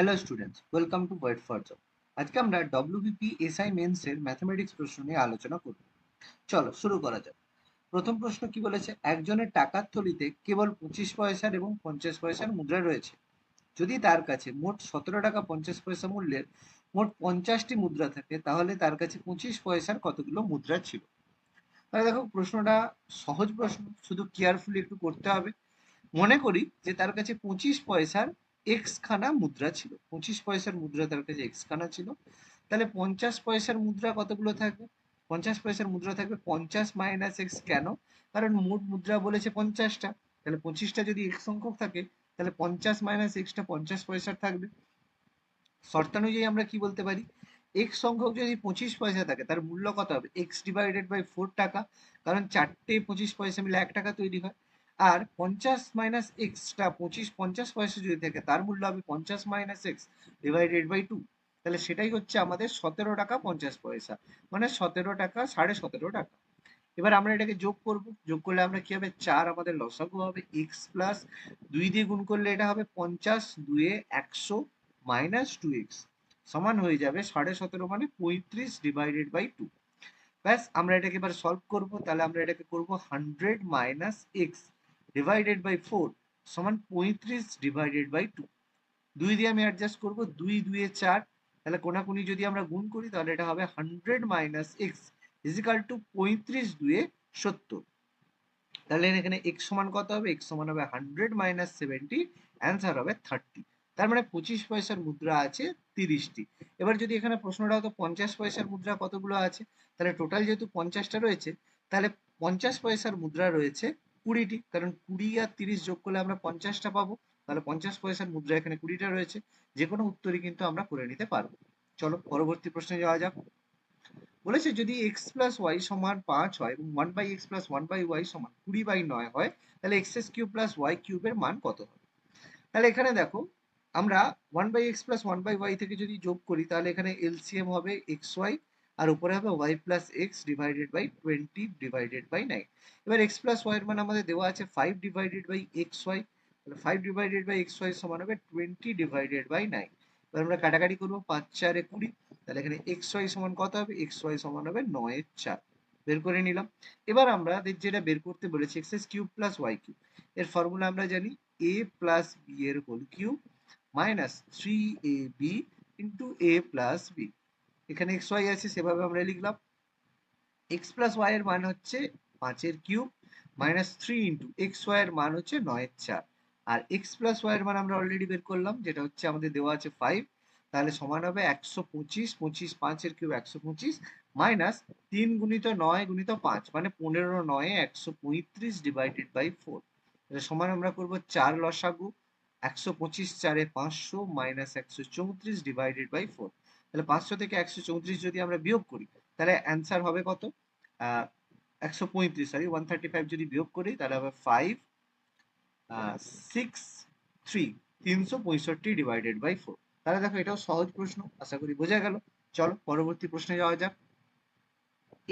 Hello students welcome to wait for job আজকে আমরা W B P S I mains এর mathematics প্রশ্ন নিয়ে আলোচনা করব। চলো, শুরু করা যাক। প্রথম প্রশ্ন কি বলেছে? একজনের টাকার থলিতে কেবল পঁচিশ পয়সার এবং পঞ্চাশ পয়সার মুদ্রা রয়েছে। যদি তার কাছে মোট সতেরো টাকা পঞ্চাশ পয়সা মূল্যের মোট পঞ্চাশটি মুদ্রা থাকে, তাহলে তার কাছে পঁচিশ পয়সার কতগুলো মুদ্রা ছিল? তাহলে দেখো, প্রশ্নটা সহজ প্রশ্ন, শুধু কেয়ারফুলি একটু করতে হবে। মনে করি যে তার কাছে পঁচিশ পয়সার এক্স খানা মুদ্রা ছিল। পঁচিশ পয়সার মুদ্রা তার কাছে এক্স খানা ছিল। তাহলে পঞ্চাশ পয়সার মুদ্রা কতগুলো থাকবে? পঞ্চাশ পয়সার মুদ্রা থাকবে পঞ্চাশ মাইনাস এক্স কেন? কারণ মোট মুদ্রা বলেছে পঞ্চাশটা। তাহলে পঁচিশটা যদি এক্স সংখ্যক থাকে, তাহলে পঞ্চাশ মাইনাস এক্সটা পঞ্চাশ পয়সার থাকবে। শর্তানুযায়ী আমরা কি বলতে পারি? এক্স সংখ্যক যদি পঁচিশ পয়সা থাকে, তার মূল্য কত হবে? এক্স ডিভাইডেড বাই ফোর টাকা। কারণ চারটে পঁচিশ পয়সা মিলে এক টাকা তৈরি হয়। আর পঞ্চাশ মাইনাস এক্সটা পঁচিশ, পঞ্চাশ পয়সা যদি থাকে, তার মূল্য হবে পঞ্চাশ minus X divided by two তাহলে সেটাই হচ্ছে আমাদের সতেরো টাকা পঞ্চাশ পয়সা মানে সতেরো টাকা, সাড়ে সতেরো টাকা। এবার আমরা এটাকে যোগ করব, যোগ করলে আমরা কি হবে? চার আমাদের লসাগু হবে এক্স প্লাস দুই দিয়ে গুণ করলে এটা হবে পঞ্চাশ, দুয়ে একশো মাইনাস টু এক্স সমান হয়ে যাবে সাড়ে সতেরো মানে পঁয়ত্রিশ ডিভাইডেড বাই টু ব্যাস, আমরা এটাকে এবার সলভ করব, তাহলে আমরা এটাকে করব hundred minus X divided by four সমান পঁয়ত্রিশ ডিভাইডেড বাই টু দুই দিয়ে আমি অ্যাডজাস্ট করব, দুই দুয়ে চার, তাহলে কোনাকুনি যদি আমরা গুণ করি, তাহলে এটা হবে hundred minus X equal to পঁয়ত্রিশ দুয়ে সত্তর। তাহলে এখানে এক্স সমান কত হবে? এক্স সমান হবে হান্ড্রেড মাইনাস সেভেন্টি অ্যান্সার হবে থার্টি তার মানে পঁচিশ পয়সার মুদ্রা আছে তিরিশটি। এবার যদি এখানে প্রশ্নটা হতো পঞ্চাশ পয়সার মুদ্রা কতগুলো আছে? তাহলে টোটাল যেহেতু পঞ্চাশটা রয়েছে, তাহলে পঞ্চাশ পয়সার মুদ্রা রয়েছে কুড়িটি, কারণ কুড়ি আর তিরিশ যোগ করলে আমরা পঞ্চাশটা পাবো। তাহলে পঞ্চাশ পয়সার মুদ্রা এখানে কুড়িটা রয়েছে। যে কোনো উত্তরই কিন্তু আমরা করে নিতে পারব। চলো পরবর্তী প্রশ্নে যাওয়া যাক। বলেছে যদি এক্স প্লাস ওয়াই সমান পাঁচ হয় এবং one by X plus one by Y সমান কুড়ি বাই নয় হয়, তাহলে x S cube plus Y কিউবের মান কত হবে? তাহলে এখানে দেখো, আমরা one by X plus one by Y থেকে যদি যোগ করি, তাহলে এখানে এলসিএম হবে এক্স ওয়াই আর উপরে হবে Y plus X divided by twenty divided by nine এবার এক্স প্লাস ওয়াই মান আমাদের দেওয়া আছে five divided by X Y তাহলে five divided by X Y সমান হবে টোয়েন্টি ডিভাইডেড বাই নাইন এবার আমরা কাটাকাটি করব পাঁচ, চারে কুড়ি, তাহলে এখানে এক্স ওয়াই সমান কত হবে? এক্স ওয়াই সমান হবে নয়ের চার। বের করে নিলাম। এবার আমরা যেটা বের করতে বলেছি X's cube plus Y cube এর ফর্মুলা আমরা জানি এ প্লাস বি এর whole cube minus three A B into A plus B এখানে এক্স ওয়াই আছে, সেভাবে আমরা লিখলাম। এক্স প্লাস ওয়াই এর মান হচ্ছে পাঁচের cube minus three into x y এর মান হচ্ছে নয়ের চার। আর এক্স প্লাস ওয়াই এর মান আমরা অলরেডি বের করলাম, যেটা হচ্ছে আমাদের দেওয়া আছে ফাইভ তাহলে সমান হবে একশো পঁচিশ পঁচিশ পাঁচের কিউব একশো পঁচিশ মাইনাস তিন গুণিত নয় গুণিত পাঁচ মানে পনেরো নয় একশো পঁয়ত্রিশ ডিভাইডেড বাই ফোর তাহলে সমান আমরা করব চার লসাগু, একশো পঁচিশ চারে পাঁচশো মাইনাস একশো চৌত্রিশ ডিভাইডেড বাই ফোর তাহলে পাঁচশো থেকে একশো চৌত্রিশ যদি আমরা বিয়োগ করি, তাহলে অ্যান্সার হবে কত? একশো পঁয়ত্রিশ সরি ওয়ান থার্টি ফাইভ যদি বিয়োগ করি, তাহলে হবে ফাইভ সিক্স থ্রি তিনশো পঁয়ষট্টি ডিভাইডেড বাই ফোর তাহলে দেখো এটাও সহজ প্রশ্ন, আশা করি বোঝা গেল। চলো, পরবর্তী প্রশ্নে যাওয়া যাক।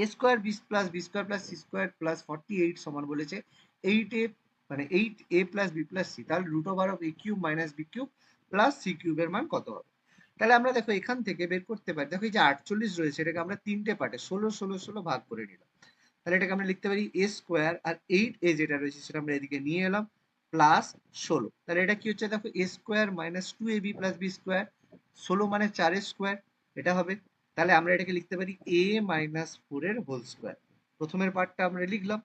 A square b plus b square plus c square plus forty eight সমান বলেছে। এইট এ মানে eight a plus b plus c তাহলে root over of a cube minus b cube plus c কিউবের মান কত হবে? তাহলে আমরা দেখো এখান থেকে বের করতে পারি। দেখো এই যে আটচল্লিশ রয়েছে, এটাকে আমরা তিনটে পার্টে ষোলো ষোলো ষোলো ভাগ করে নিলাম। তাহলে এটাকে আমরা লিখতে পারি এ স্কোয়ার আর এইট এ যেটা রয়েছে সেটা আমরা এদিকে নিয়ে এলাম প্লাস ষোলো। তাহলে এটা কি হচ্ছে দেখো a square minus two a b plus b square ষোলো মানে চারের স্কোয়ার এটা হবে। তাহলে আমরা এটাকে লিখতে পারি এ মাইনাস ফোর এর হোল স্কোয়ার প্রথমের পার্টটা আমরা লিখলাম।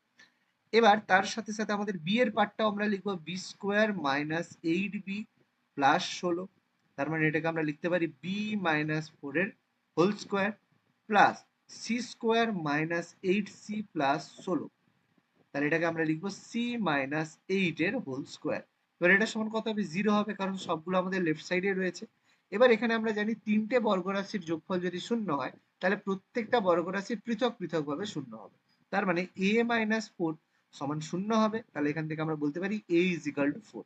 এবার তার সাথে সাথে আমাদের বি এর পার্টটাও আমরা লিখব b square minus eight b plus ষোলো। তার মানে এটাকে আমরা লিখতে পারি বি মাইনাস ফোর এর whole square plus c square minus eight c plus ষোলো। তাহলে এটাকে আমরা লিখব সি মাইনাস এইট এর হোল স্কোয়ার এবার এটা সমান কত হবে? জিরো হবে, কারণ সবগুলো আমাদের লেফট সাইডে রয়েছে। এবার এখানে আমরা জানি তিনটে বর্গরাশির যোগফল যদি শূন্য হয়, তাহলে প্রত্যেকটা বর্গরাশি পৃথক পৃথক ভাবে শূন্য হবে। তার মানে এ মাইনাস ফোর সমান শূন্য হবে। তাহলে এখান থেকে আমরা বলতে পারি a is equal to four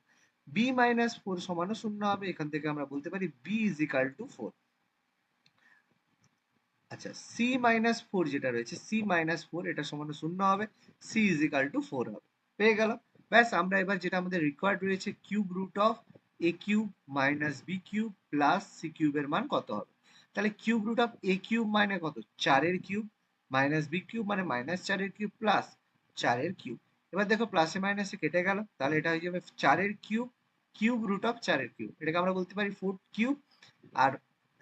b minus four সমানও শূন্য হবে, এখান থেকে আমরা বলতে পারি b is equal to four আচ্ছা সি মাইনাস ফোর যেটা রয়েছে সি মাইনাস ফোর এটা সমান শূন্য হবে c is equal to four হবে। পেয়ে গেল ব্যাস, আমরা এবার যেটা আমাদের রিকোয়ার্ড রয়েছে cube root of a cube minus b cube plus c কিউবের মান কত হবে? তাহলে cube root of a cube মানে কত? চারের কিউব মাইনাস বি কিউব মানে মাইনাস চারের কিউব প্লাস চারের কিউব এবার দেখো প্লাসে মাইনাসে কেটে গেল, তাহলে এটা হয়ে যাবে চারের কিউব কিউব রুট অফ চারের কিউব এটাকে আমরা বলতে পারি ফোর কিউব আর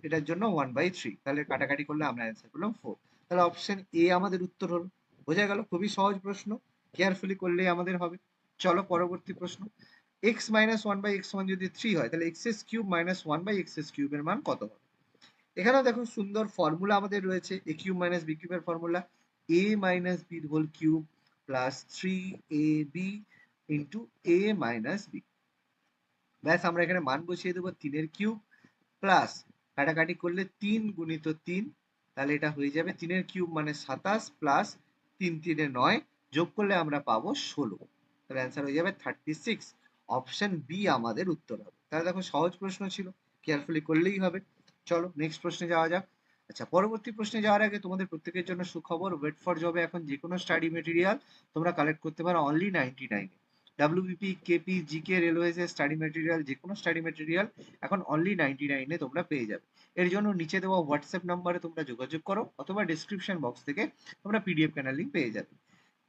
এটার জন্য ওয়ান বাই থ্রি তাহলে কাটাকাটি করলে আমরা অ্যান্সার করলাম ফোর তাহলে অপশন এ আমাদের উত্তর হলো। বোঝা গেল? খুবই সহজ প্রশ্ন। কেয়ারফুলি করলেই আমাদের হবে। চলো পরবর্তী প্রশ্ন। X minus one by x one যদি থ্রি হয়, তাহলে x's cube minus one by x's কিউবের মান কত হবে? এখানেও দেখো সুন্দর ফর্মুলা আমাদের রয়েছে। এ কিউব মাইনাস বি কিউবের formula a minus b whole cube plus three a b into a minus b ব্যাস, আমরা এখানে মান বসিয়ে দেবো তিনের কিউব প্লাস কাটাকাটি করলে তিন গুণিত তিন, তাহলে এটা হয়ে যাবে তিনের কিউব মানে সাতাশ প্লাস তিন তিনে নয়, যোগ করলে আমরা পাবো ষোলো। তাহলে অ্যান্সার হয়ে যাবে থার্টি সিক্স অপশন বি আমাদের উত্তর হবে। তাহলে দেখো সহজ প্রশ্ন ছিল কেয়ারফুলি করলেই হবে। চলো নেক্সট প্রশ্নে যাওয়া যাক। আচ্ছা পরবর্তী প্রশ্নে যাওয়ার আগে তোমাদের প্রত্যেকের জন্য সুখবর ওয়েট ফর জবে এখন যে কোনো স্টাডি মেটেরিয়াল তোমরা কালেক্ট করতে পারো অনলি নাইনটি নাইনে WBP KP GK railways study material যে কোনো স্টাডি মেটেরিয়াল এখন অনলি নাইনটি নাইনে তোমরা পেয়ে যাবে। এর জন্য নিচে দেওয়া হোয়াটসঅ্যাপ নাম্বারে তোমরা যোগাযোগ করো অথবা ডিসক্রিপশন বক্স থেকে তোমরা পিডিএফ ক্যানাল লিঙ্ক পেয়ে যাবে।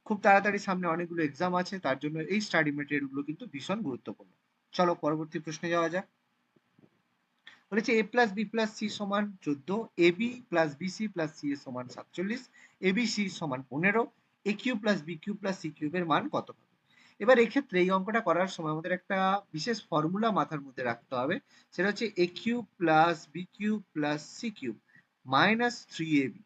খুব তাড়াতাড়ি সামনে অনেকগুলো এক্সাম আছে, তার জন্য এই স্টাডি মেটেরিয়ালগুলো কিন্তু ভীষণ গুরুত্বপূর্ণ। চলো পরবর্তী প্রশ্নে যাওয়া যাক। বলেছে a plus b plus c সমান চোদ্দ a b plus bc plus c a সমান সাতচল্লিশ এ বি সি সমান পনেরো a cube plus b cube plus c কিউবের মান কত হবে? এবার এক্ষেত্রে এই অঙ্কটা করার সময় আমাদের একটা বিশেষ ফর্মুলা মাথার মধ্যে রাখতে হবে, সেটা হচ্ছে a cube plus b cube plus c cube minus three a b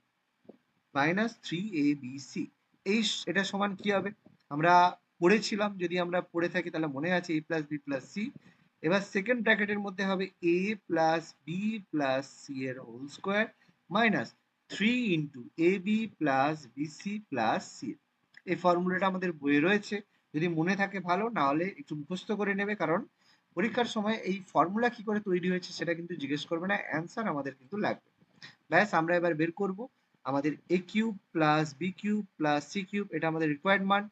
minus three a b c এই এটা সমান কি হবে? আমরা পড়েছিলাম, যদি আমরা পড়ে থাকি তাহলে মনে আছে a plus b plus c এবার সেকেন্ড ব্র্যাকেটের মধ্যে হবে a plus b plus c এর whole square minus three into a b plus bc plus c এই ফর্মুলাটা আমাদের বইয়ে রয়েছে। যদি মনে থাকে ভালো না হলে একটু মুখস্থ করে নেবে। কারণ পরীক্ষার সময় এই ফর্মুলা কি করে তৈরি হয়েছে সেটা কিন্তু জিজ্ঞেস করবে না অ্যান্সার আমাদের কিন্তু লাগবে। ব্যাস, আমরা এবার বের করব। আমাদের a cube plus b cube plus c cube এটা আমাদের রিকোয়ার্ড মান।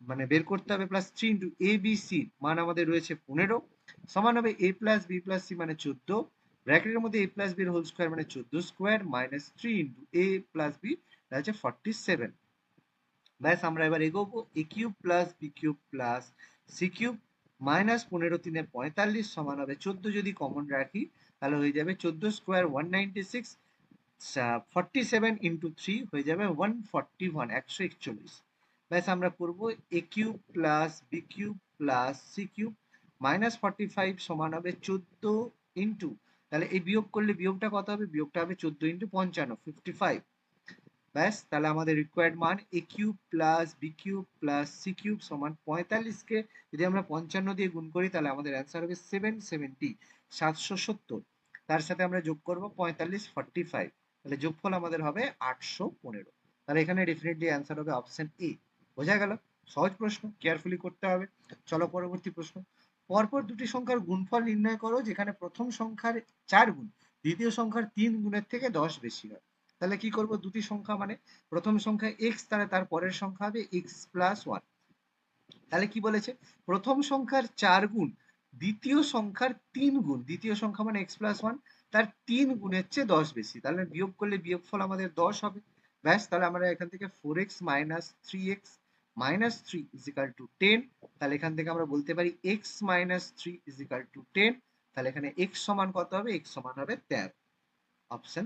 মানে বের করতে হবে plus three into a b c মান আমাদের রয়েছে পনেরো। সমান হবে a plus b plus c মানে চোদ্দ। ব্র্যাকেটের মধ্যে এ প্লাস বির হোল স্কোয়ার মানে চোদ্দ square minus three into a plus b হচ্ছে ফর্টি সেভেন ব্যাস, আমরা এবার এগোবো। A cube plus b cube plus c cube minus পনেরো তিনে পঁয়তাল্লিশ সমান হবে চোদ্দ যদি কমন রাখি, তাহলে হয়ে যাবে চোদ্দ square one ninety six forty seven into three হয়ে যাবে ওয়ান ফর্টি ওয়ান, একশো একচল্লিশ। ব্যাস, আমরা করব a cube plus b cube plus c cube minus forty five সমান হবে চোদ্দ ইন্টু, তাহলে এই বিয়োগ করলে বিয়োগটা কত হবে? বিয়োগটা হবে চোদ্দ ইন্টু পঞ্চান্ন, ফিফটি ফাইভ। ব্যাস, তাহলে আমাদের রিকোয়ার্ড মান a cube plus b cube plus c cube সমান পঁয়তাল্লিশকে যদি আমরা পঞ্চান্ন দিয়ে গুণ করি, তাহলে আমাদের অ্যান্সার হবে সেভেন সেভেন্টি সাতশো সত্তর। তার সাথে আমরা যোগ করব পঁয়তাল্লিশ ফর্টি ফাইভ তাহলে যোগফল আমাদের হবে আটশো পনেরো। তাহলে এখানে ডেফিনেটলি অ্যান্সার হবে অপশন এ বোঝা গেল? সহজ প্রশ্ন কেয়ারফুলি করতে হবে। চলো পরবর্তী প্রশ্ন। পরপর দুটি সংখ্যার গুণফল নির্ণয় করো, যেখানে প্রথম সংখ্যার চার গুণ, দ্বিতীয় সংখ্যার তিন গুণের থেকে দশ বেশি হয়। তাহলে কি করব? দুটি সংখ্যা মানে প্রথম সংখ্যা এক্স তাহলে তার পরের সংখ্যা হবে এক্স প্লাস ওয়ান তাহলে কি বলেছে? প্রথম সংখ্যার চার গুণ, দ্বিতীয় সংখ্যার তিন গুণ, দ্বিতীয় সংখ্যা মানে এক্স প্লাস ওয়ান তার তিন গুণের চেয়ে দশ বেশি। তাহলে বিয়োগ করলে বিয়োগফল আমাদের দশ হবে। ব্যাস, তাহলে আমরা এখান থেকে four x minus three x minus three is equal to ten তাহলে এখান থেকে আমরা বলতে পারি x minus three is equal to ten তাহলে এখানে এক্স সমান কত হবে? এক্স সমান হবে তেরো। অপশন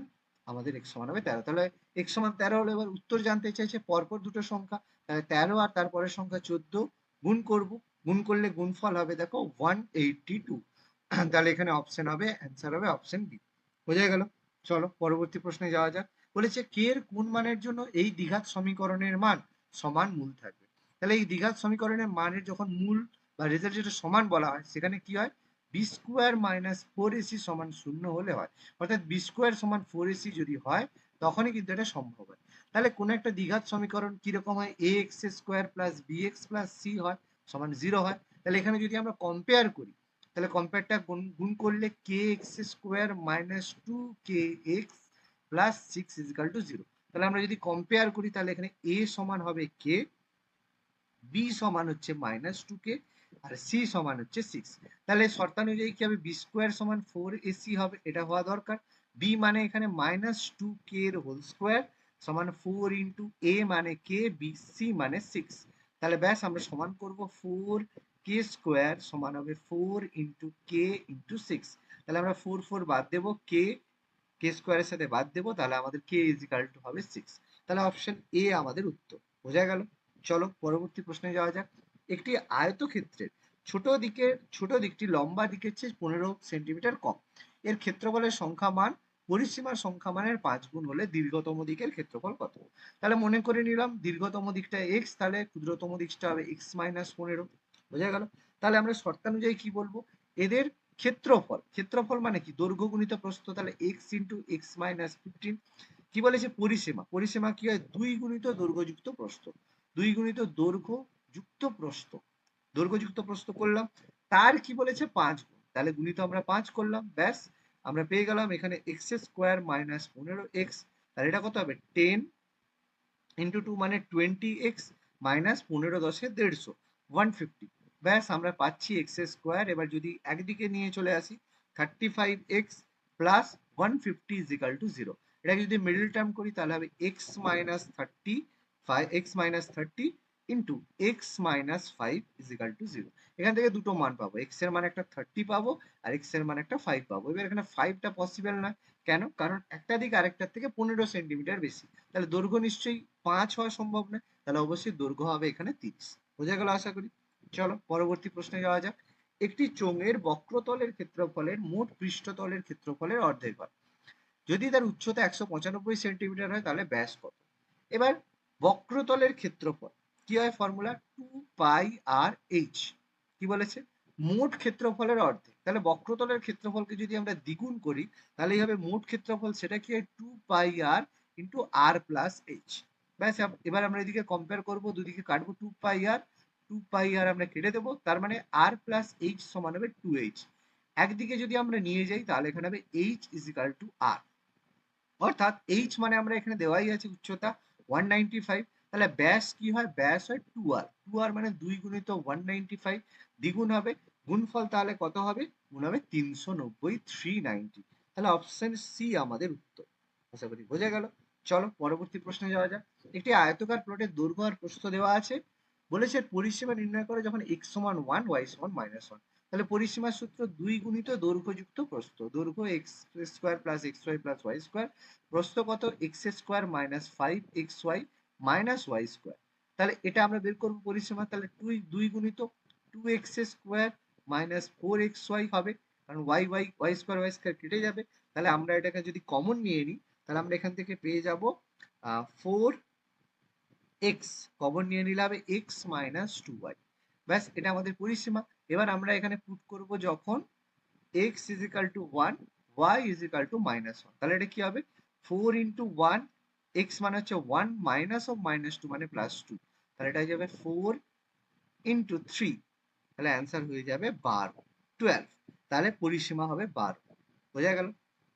আমাদের এক্স সমান হবে তেরো। তাহলে এক্স সমান তেরো হলে এবার উত্তর জানতে চাইছে পরপর দুটো সংখ্যা, তাহলে তেরো আর তারপরের সংখ্যা চোদ্দ, গুণ করব। গুণ করলে গুণফল হবে দেখো ওয়ান এইটটি টু তাহলে এখানে অপশন হবে অ্যান্সার হবে অপশন বি বোঝা গেল? চলো পরবর্তী প্রশ্নে যাওয়া যাক। বলেছে কে এর কোন মানের জন্য এই দ্বিঘাত সমীকরণের মান সমান মূল থাকবে? তাহলে এই দ্বিঘাত সমীকরণের মানের যখন মূল বা রেজাল্ট যেটা সমান বলা হয়, সেখানে কি হয়? B square minus four ac সমান শূন্য হলে হয়। অর্থাৎ বি স্কোয়ার সমান ফোর এসি যদি হয়, তখনই কিন্তু এটা সম্ভব হয়। তাহলে কোন একটা দ্বিঘাত সমীকরণ কীরকম হয়? A x square plus b x plus c হয়, সমান জিরো হয়। তাহলে এখানে যদি আমরা কম্পেয়ার করি, তাহলে কম্পেয়ারটা গুণ করলে k x square minus two k x plus six is equal to zero তাহলে আমরা যদি কম্পেয়ার করি, তাহলে এখানে এ সমান হবে কে বি সমান হচ্ছে মাইনাস টু কে আর সি সমান হচ্ছে সিক্স তাহলে শর্তানুযায়ী কি হবে? বি স্কোয়ার সমান ফোর এসি হবে, এটা হওয়া দরকার। বি মানে এখানে মাইনাস টু কে এর হোল স্কোয়ার সমান ফোর ইন্টু এ মানে কে বি সি মানে সিক্স তাহলে ব্যাস, আমরা সমান করব ফোর কে স্কোয়ার সমান হবে four into k into six তাহলে আমরা ফোর ফোর বাদ দেবো কে কে স্কোয়ারের সাথে বাদ দেবো, তাহলে আমাদের কে ইজিকাল টু হবে সিক্স তাহলে অপশন এ আমাদের উত্তর। বোঝা গেল? চলো, পরবর্তী প্রশ্নে যাওয়া যাক। একটি আয়তক্ষেত্রের ছোট দিকের, ছোট দিকটি লম্বা দিকের চেয়ে পনেরো সেন্টিমিটার কম। এর ক্ষেত্রফলের সংখ্যা মান, পরিসীমার সংখ্যা মানের পাঁচ গুণ হলে দীর্ঘতম দিকের ক্ষেত্রফল কত? তাহলে মনে করে নিলাম দীর্ঘতম দিকটা এক্স তাহলে ক্ষুদ্রতম দিকটা হবে এক্স মাইনাস পনেরো। বোঝা গেল? তাহলে আমরা শর্তানুযায়ী কি বলব? এদের ক্ষেত্রফল ক্ষেত্রফল মানে কি? দৈর্ঘ্য গুণিত প্রস্থ, তাহলে x into x minus fifteen কি বলেছে? পরিসীমা। পরিসীমা কি হয়? দুই গুণিত দৈর্ঘ্যযুক্ত প্রস্থ। দুই গুণিত দৈর্ঘ্য যুক্ত প্রস্থ দৈর্ঘ্যযুক্ত প্রস্থ করলাম। তার কি বলেছে? পাঁচ গুণ। তাহলে গুণিত আমরা পাঁচ করলাম, ব্যাস। আমরা পেয়ে গেলাম এখানে এক্স স্কোয়ার মাইনাস পনেরো এক্স তাহলে এটা কত হবে? টেন ইন্টু টু মানে টোয়েন্টি এক্স মাইনাস পনেরো দশে দেড়শো ওয়ান ফিফটি ব্যাস, আমরা পাচ্ছি এক্স স্কোয়ার এবার যদি একদিকে নিয়ে চলে আসি thirty five x plus one fifty is equal to zero এটাকে যদি মিডল টার্ম করি, তাহলে হবে x minus thirty five x minus thirty into x minus five is equal to zero এখান থেকে দুটো মান পাবো। এক্সের মান একটা থার্টি পাবো আর এক্সের মান একটা ফাইভ পাবো। এবার এখানে ফাইভটা পসিবল না। কেন? কারণ একটা দিক আরেকটার থেকে পনেরো সেন্টিমিটার বেশি। তাহলে দৈর্ঘ্য নিশ্চয়ই পাঁচ হওয়া সম্ভব না। তাহলে অবশ্যই দৈর্ঘ্য হবে এখানে তিরিশ। বোঝা গেল আশা করি? চলো পরবর্তী প্রশ্নে যাওয়া যাক। একটি চোঙের বক্রতলের ক্ষেত্রফলের মোট পৃষ্ঠতলের ক্ষেত্রফলের অর্ধেক হয়। যদি তার উচ্চতা একশো পঁচানব্বই সেন্টিমিটার হয়, তাহলে ব্যাস কত? এবার বক্রতলের ক্ষেত্রফল। কি হয়? Formula two pi r h কি বলেছে? মোট ক্ষেত্রফলের অর্ধেক। তাহলে বক্রতলের ক্ষেত্রফলকে যদি আমরা দ্বিগুণ করি, তাহলে হবে মোট ক্ষেত্রফল সেটা কি হয়? Two pi r into r plus h ব্যাস এবার আমরা এদিকে কম্পেয়ার করব, দুদিকে কাটবো টু পাই আর টু পাই আর আমরা কেটে দেবো, তার মানে আর প্লাস এইচ সমান হবে টু এইচ একদিকে যদি আমরা নিয়ে যাই, তাহলে এখানে হবে h is is equal to r অর্থাৎ এইচ মানে আমরা এখানে দেওয়াই আছে উচ্চতা ওয়ান নাইনটি ফাইভ তাহলে ব্যাস কি হয়? ব্যাস হয় টু আর টু আর মানে দুই গুণিত ওয়ান নাইনটি ফাইভ দ্বিগুণ হবে। গুণফল তাহলে কত হবে? গুণ হবে তিনশো নব্বই থ্রি নাইনটি তাহলে অপশন সি আমাদের উত্তর। আশা করি বোঝা গেল। চলো পরবর্তী প্রশ্নে যাওয়া যাক। একটি আয়তকার প্লটের দৈর্ঘ্য আর প্রস্থ দেওয়া আছে। বলেছে পরিসীমা নির্ণয় করে যখন এক্স সমান ওয়ান ওয়াই সমান মাইনাস ওয়ান তাহলে পরিসীমার সূত্র দুই গুণিত দৈর্ঘ্যযুক্ত প্রস্থ। দৈর্ঘ্য x square plus x y plus y square প্রস্থ কত? X square minus five x y minus y square তাহলে এটা আমরা বের করব পরিসীমা, তাহলে দুই দুই গুণিত two x square minus four x y হবে, কারণ y y y square y square কেটে যাবে। তাহলে আমরা এটাকে যদি কমন নিয়ে নিই, তাহলে আমরা এখান থেকে পেয়ে যাব ফোর এক্স কমন নিয়ে নিলে হবে এক্স মাইনাস টু ওয়াই ব্যাস, এটা আমাদের পরিসীমা। এবার আমরা এখানে পুট করব যখন x is equal to one y is equal to minus one তাহলে এটা কি হবে? ফোর ইন্টু ওয়ান এক্স মানে হচ্ছে one minus of minus two মানে প্লাস টু তাহলে এটা হয়ে যাবে ফোর ইন্টু থ্রি তাহলে অ্যান্সার হয়ে যাবে বারো। টুয়েলভ তাহলে পরিসীমা হবে বারো। বোঝা গেল?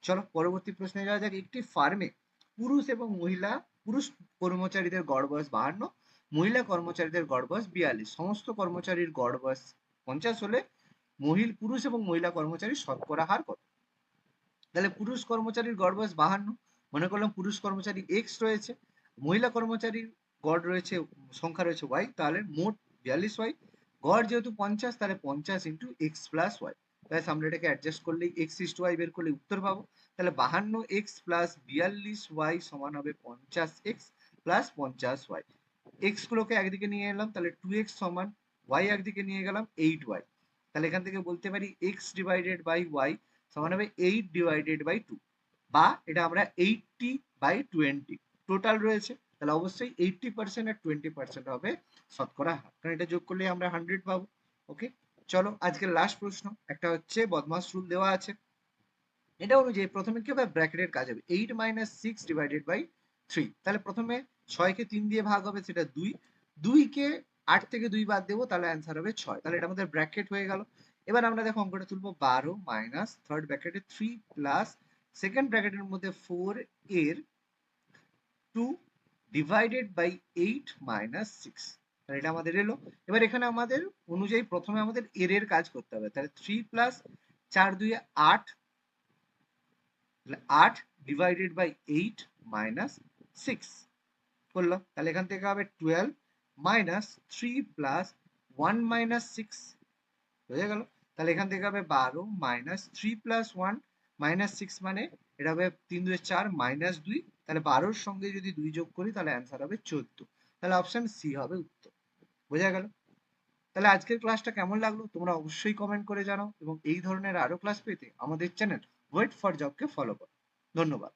চলো পরবর্তী প্রশ্নে যাওয়া যাক। একটি ফার্মে পুরুষ এবং মহিলা, পুরুষ কর্মচারীদের গড় বয়স বাহান্ন, মহিলা কর্মচারীদের গড় বয়স বিয়াল্লিশ। সমস্ত কর্মচারীর গড় বয়স পঞ্চাশ হলে মহিল, পুরুষ এবং মহিলা কর্মচারীর শতকরা হার কত? তাহলে পুরুষ কর্মচারীর গড় বয়স বাহান্ন মনে করলাম পুরুষ কর্মচারী এক্স রয়েছে, মহিলা কর্মচারীর গড় রয়েছে, সংখ্যা রয়েছে ওয়াই তাহলে মোট বিয়াল্লিশ ওয়াই গড় যেহেতু পঞ্চাশ, তাহলে পঞ্চাশ ইন্টু এক্স প্লাস ওয়াই ব্যাস আমরা এটাকে অ্যাডজাস্ট করলেই এক্স ইস টু ওয়াই বের করলে উত্তর পাবো। তাহলে বাহান্ন এক্স প্লাস বিয়াল্লিশ ওয়াই সমান হবে পঞ্চাশ এক্স প্লাস পঞ্চাশ ওয়াই এক্স গুলোকে একদিকে নিয়ে এলাম, তাহলে টু এক্স সমান ওয়াই একদিকে নিয়ে গেলাম এইট ওয়াই তাহলে এখান থেকে বলতে পারি এক্স ডিভাইডেড বাই ওয়াই সমান হবে এইট ডিভাইডেড বাই টু বা এটা আমরা এইটটি বাই টোয়েন্টি টোটাল রয়েছে, তাহলে অবশ্যই এইটটি পার্সেন্ট আর টোয়েন্টি পার্সেন্ট হবে শতকরা হার। কারণ এটা যোগ করলে আমরা হান্ড্রেড পাবো ওকে চলো আজকের লাস্ট প্রশ্ন, একটা হচ্ছে বদমাস রুল দেওয়া আছে। এটা অনুযায়ী প্রথমে কি হবে? ব্র্যাকেটের কাজ হবে। Eight minus six divided by three তাহলে প্রথমে ছয়কে তিন দিয়ে ভাগ হবে, সেটা দুই। দুইকে আট থেকে দুই বাদ দেবো, তাহলে অ্যান্সার হবে ছয়। তাহলে এটা আমাদের ব্র্যাকেট হয়ে গেল। এবার আমরা দেখো অঙ্কটা তুলবো, বারো মাইনাস থার্ড ব্র্যাকেটে থ্রি প্লাস সেকেন্ড ব্র্যাকেটের মধ্যে ফোর এর two divided by eight minus six তাহলে এটা আমাদের এলো। এবার এখানে আমাদের অনুযায়ী প্রথমে আমাদের এর এর কাজ করতে হবে। তাহলে থ্রি প্লাস চার দুই আট। আট divided by eight minus six করল। তাহলে এখান থেকে হবে twelve minus three plus one minus six হয়ে গেল। তাহলে এখান থেকে হবে বারো minus three plus one minus six মানে এটা হবে তিন দুই চার মাইনাস দুই, তাহলে বারোর সঙ্গে যদি দুই যোগ করি তাহলে অ্যান্সার হবে চোদ্দ। তাহলে অপশন সি হবে উত্তর। বোঝা গেল? তাহলে আজকের ক্লাসটা কেমন লাগল? তোমরা অবশ্যই কমেন্ট করে জানাও এবং এই ধরনের আরও ক্লাস পেতে আমাদের চ্যানেল ওয়েট ফর জবকে ফলো করো। ধন্যবাদ।